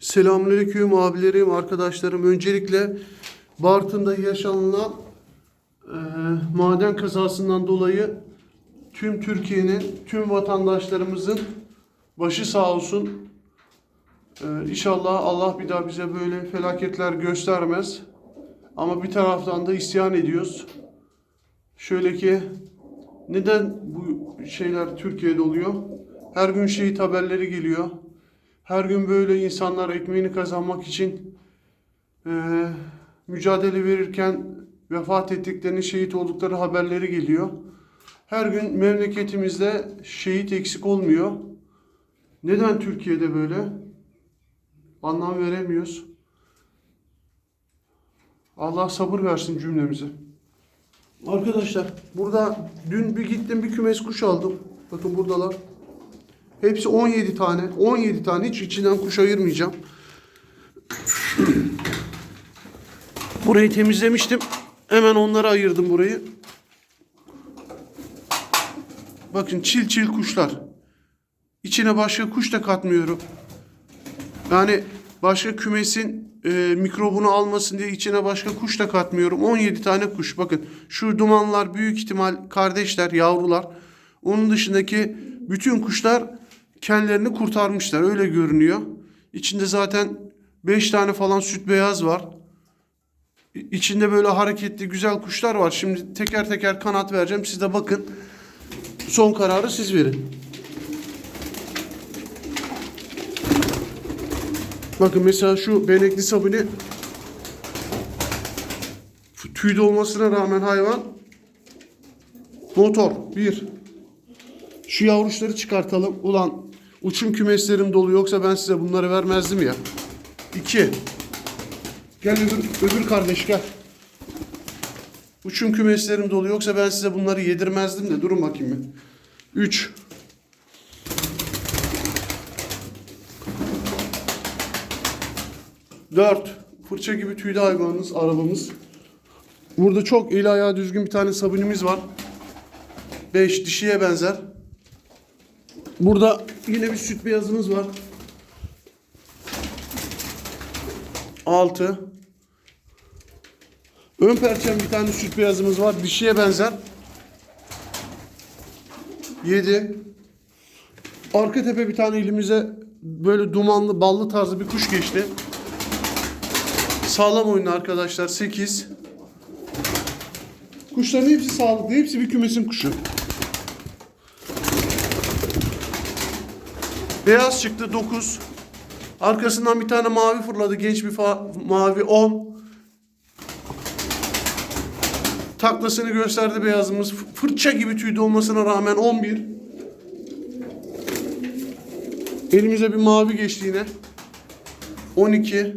Selamünaleyküm abilerim, arkadaşlarım. Öncelikle Bartın'da yaşanılan e, maden kazasından dolayı tüm Türkiye'nin, tüm vatandaşlarımızın başı sağ olsun. E, inşallah Allah bir daha bize böyle felaketler göstermez. Ama bir taraftan da isyan ediyoruz. Şöyle ki neden bu şeyler Türkiye'de oluyor? Her gün şehit haberleri geliyor. Her gün böyle insanlar ekmeğini kazanmak için eee, mücadele verirken vefat ettiklerinin şehit oldukları haberleri geliyor. Her gün memleketimizde şehit eksik olmuyor. Neden Türkiye'de böyle? Anlam veremiyoruz. Allah sabır versin cümlemize. Arkadaşlar burada dün bir gittim bir kümes kuş aldım. Bakın buradalar. Hepsi 17 tane. 17 tane hiç içinden kuş ayırmayacağım. Burayı temizlemiştim. Hemen onları ayırdım burayı. Bakın çil çil kuşlar. İçine başka kuş da katmıyorum. Yani başka kümesin e, mikrobunu almasın diye içine başka kuş da katmıyorum. 17 tane kuş. Bakın şu dumanlar büyük ihtimal kardeşler, yavrular. Onun dışındaki bütün kuşlar kendilerini kurtarmışlar. Öyle görünüyor. İçinde zaten 5 tane falan süt beyaz var. İçinde böyle hareketli güzel kuşlar var. Şimdi teker teker kanat vereceğim. Siz de bakın. Son kararı siz verin. Bakın mesela şu benekli sabuni tüyde olmasına rağmen hayvan motor bir. Şu yavruşları çıkartalım. Ulan uçum kümeslerim dolu yoksa ben size bunları vermezdim ya. İki. Gel öbür, öbür kardeş gel. Uçum kümeslerim dolu yoksa ben size bunları yedirmezdim de durun bakayım bir. Üç. Dört. Fırça gibi tüylü hayvanımız, arabamız. Burada çok eli ayağı düzgün bir tane sabunimiz var. Beş. Dişiye benzer. Burada yine bir süt beyazımız var. Altı. Ön perçem bir tane süt beyazımız var. Dişiye benzer. Yedi. Arka tepe bir tane elimize böyle dumanlı ballı tarzı bir kuş geçti. Sağlam oyun arkadaşlar. 8. Kuşların hepsi sağlıklı. Hepsi bir kümesin kuşu. Beyaz çıktı 9. Arkasından bir tane mavi fırladı. Genç bir mavi 10. Taklasını gösterdi beyazımız. Fırça gibi tüyde olmasına rağmen 11. Elimize bir mavi geçti yine. 12.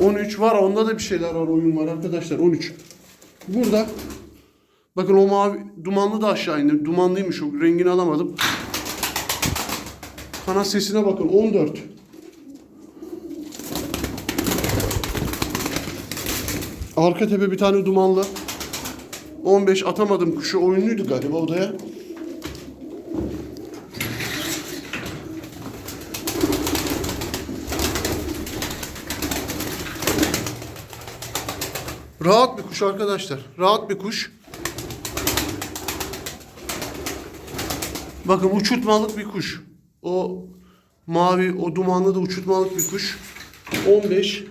...13 var. Onda da bir şeyler var. Oyun var arkadaşlar. 13. Burada... Bakın o mavi dumanlı da aşağı indi. Dumanlıymış o. Rengini alamadım. Kanat sesine bakın. 14. Arka tepe bir tane dumanlı. 15 atamadım kuşu. Oyunluydu galiba odaya. Rahat bir kuş arkadaşlar. Rahat bir kuş. Bakın uçurtmalık bir kuş. O mavi, o dumanlı da uçurtmalık bir kuş. 15.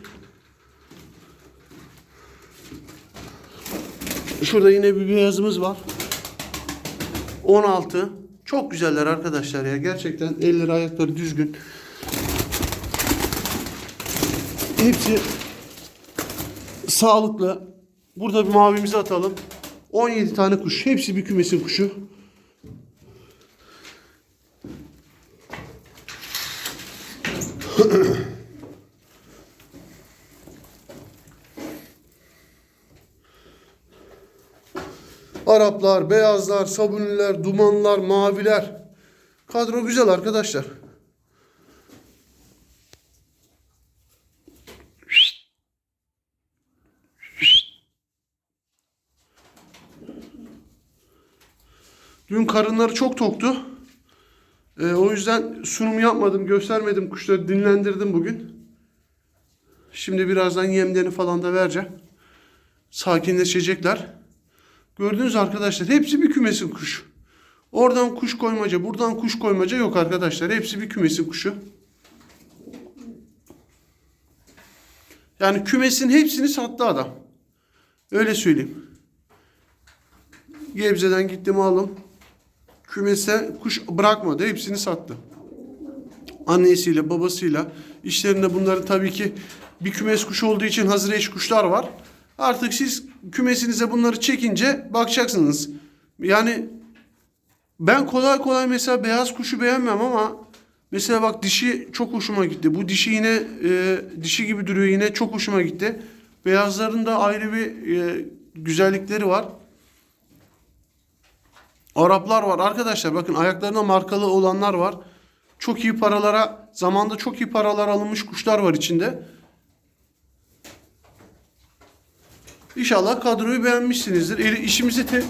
Şurada yine bir beyazımız var. 16. Çok güzeller arkadaşlar ya. Gerçekten elleri ayakları düzgün. Hepsi sağlıklı. Burada bir mavimizi atalım. 17 tane kuş. Hepsi bir kümesin kuşu. Araplar, beyazlar, sabuniler, dumanlar, maviler. Kadro güzel arkadaşlar. Dün karınları çok toktu. Ee, o yüzden sunum yapmadım, göstermedim kuşları dinlendirdim bugün. Şimdi birazdan yemlerini falan da vereceğim. Sakinleşecekler. Gördünüz arkadaşlar hepsi bir kümesin kuşu. Oradan kuş koymaca, buradan kuş koymaca yok arkadaşlar. Hepsi bir kümesin kuşu. Yani kümesin hepsini sattı adam. Öyle söyleyeyim. Gebze'den gittim aldım. Kümese kuş bırakmadı. Hepsini sattı. Annesiyle babasıyla işlerinde bunların tabii ki bir kümes kuşu olduğu için hazır eş kuşlar var. Artık siz kümesinize bunları çekince bakacaksınız. Yani ben kolay kolay mesela beyaz kuşu beğenmem ama mesela bak dişi çok hoşuma gitti. Bu dişi yine e, dişi gibi duruyor yine çok hoşuma gitti. Beyazların da ayrı bir e, güzellikleri var. Araplar var arkadaşlar bakın ayaklarına markalı olanlar var. Çok iyi paralara zamanda çok iyi paralar alınmış kuşlar var içinde. İnşallah kadroyu beğenmişsinizdir. Eli, işimizi te-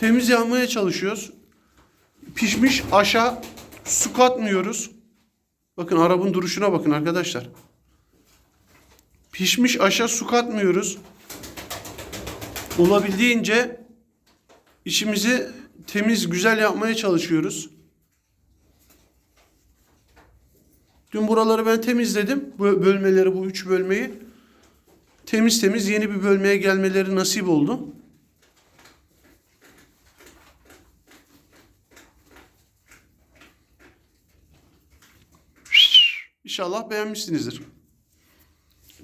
temiz yapmaya çalışıyoruz. Pişmiş aşağı su katmıyoruz. Bakın arabın duruşuna bakın arkadaşlar. Pişmiş aşağı su katmıyoruz. Olabildiğince işimizi temiz, güzel yapmaya çalışıyoruz. Dün buraları ben temizledim. Bu bölmeleri, bu üç bölmeyi. Temiz temiz yeni bir bölmeye gelmeleri nasip oldu. İnşallah beğenmişsinizdir.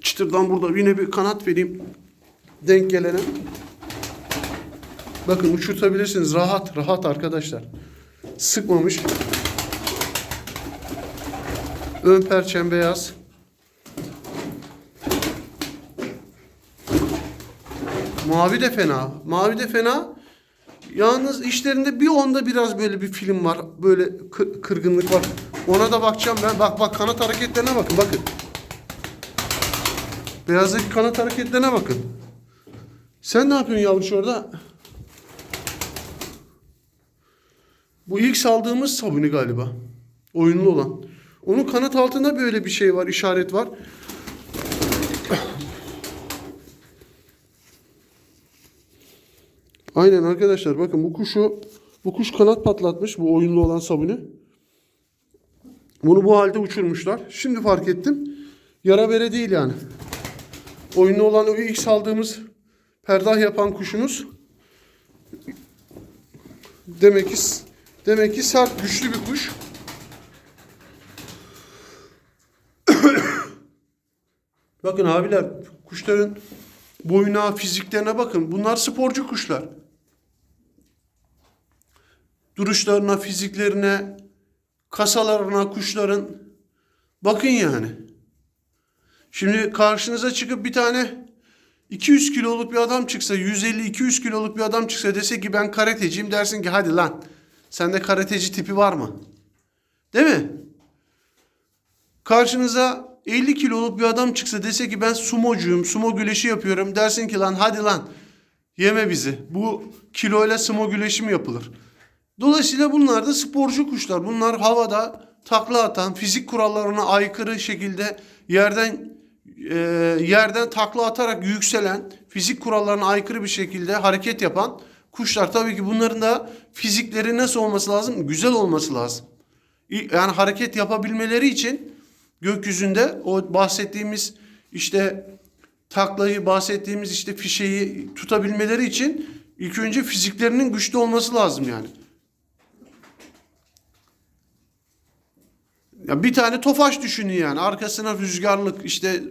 Çıtırdan burada yine bir kanat vereyim. Denk gelene. Bakın uçurtabilirsiniz. Rahat, rahat arkadaşlar. Sıkmamış. Ön perçem beyaz. Mavi de fena. Mavi de fena. Yalnız işlerinde bir onda biraz böyle bir film var. Böyle kı- kırgınlık var. Ona da bakacağım ben. Bak bak kanat hareketlerine bakın. Bakın. Beyazdaki kanat hareketlerine bakın. Sen ne yapıyorsun yavruş orada? Bu ilk saldığımız sabuni galiba. Oyunlu olan. Onun kanat altında böyle bir şey var, işaret var. Aynen arkadaşlar bakın bu kuşu bu kuş kanat patlatmış bu oyunlu olan sabuni. Bunu bu halde uçurmuşlar. Şimdi fark ettim. Yara bere değil yani. Oyunlu olan ilk saldığımız perdah yapan kuşumuz demek ki demek ki sert güçlü bir kuş. Bakın abiler kuşların boyuna, fiziklerine bakın. Bunlar sporcu kuşlar. Duruşlarına, fiziklerine, kasalarına kuşların bakın yani. Şimdi karşınıza çıkıp bir tane 200 kiloluk bir adam çıksa, 150-200 kiloluk bir adam çıksa dese ki ben karateciyim dersin ki hadi lan. Sende karateci tipi var mı? Değil mi? Karşınıza 50 kiloluk bir adam çıksa dese ki ben sumocuyum, sumo güreşi yapıyorum dersin ki lan hadi lan yeme bizi. Bu kiloyla sumo güreşi mi yapılır? Dolayısıyla bunlar da sporcu kuşlar. Bunlar havada takla atan, fizik kurallarına aykırı şekilde yerden e, yerden takla atarak yükselen, fizik kurallarına aykırı bir şekilde hareket yapan kuşlar. Tabii ki bunların da fizikleri nasıl olması lazım? Güzel olması lazım. Yani hareket yapabilmeleri için gökyüzünde o bahsettiğimiz işte taklayı bahsettiğimiz işte fişeyi tutabilmeleri için ilk önce fiziklerinin güçlü olması lazım yani. Ya bir tane tofaş düşünün yani. Arkasına rüzgarlık işte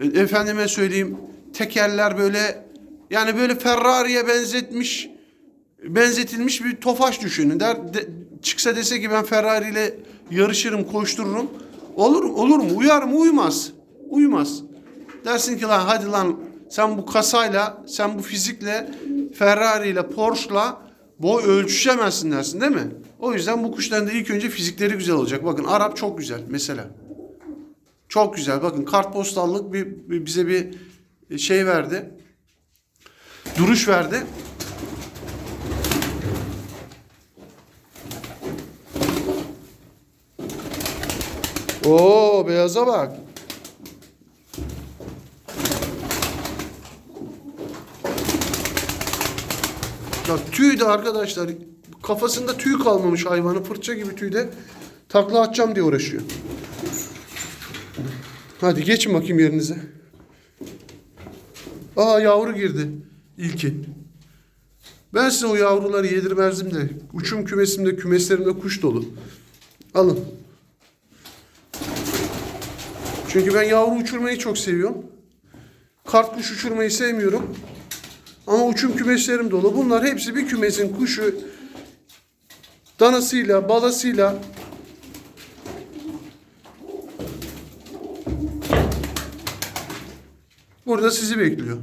e, efendime söyleyeyim tekerler böyle yani böyle Ferrari'ye benzetmiş benzetilmiş bir tofaş düşünün. Der, de, çıksa dese ki ben Ferrari ile yarışırım, koştururum. Olur olur mu? Uyar mı? Uymaz. Uymaz. Dersin ki lan hadi lan sen bu kasayla, sen bu fizikle Ferrari ile Porsche'la boy ölçüşemezsin dersin değil mi? O yüzden bu kuşların da ilk önce fizikleri güzel olacak. Bakın Arap çok güzel mesela. Çok güzel. Bakın kartpostallık bir, bir bize bir şey verdi duruş verdi. Oo beyaza bak. Ya tüy de arkadaşlar kafasında tüy kalmamış hayvanı fırça gibi tüyde takla atacağım diye uğraşıyor. Hadi geçin bakayım yerinize. Aa yavru girdi. İlki. Ben size o yavruları yedirmezdim de uçum kümesimde kümeslerimde kuş dolu. Alın. Çünkü ben yavru uçurmayı çok seviyorum. Kart kuş uçurmayı sevmiyorum. Ama uçum kümeslerim dolu. Bunlar hepsi bir kümesin kuşu danasıyla, balasıyla burada sizi bekliyor.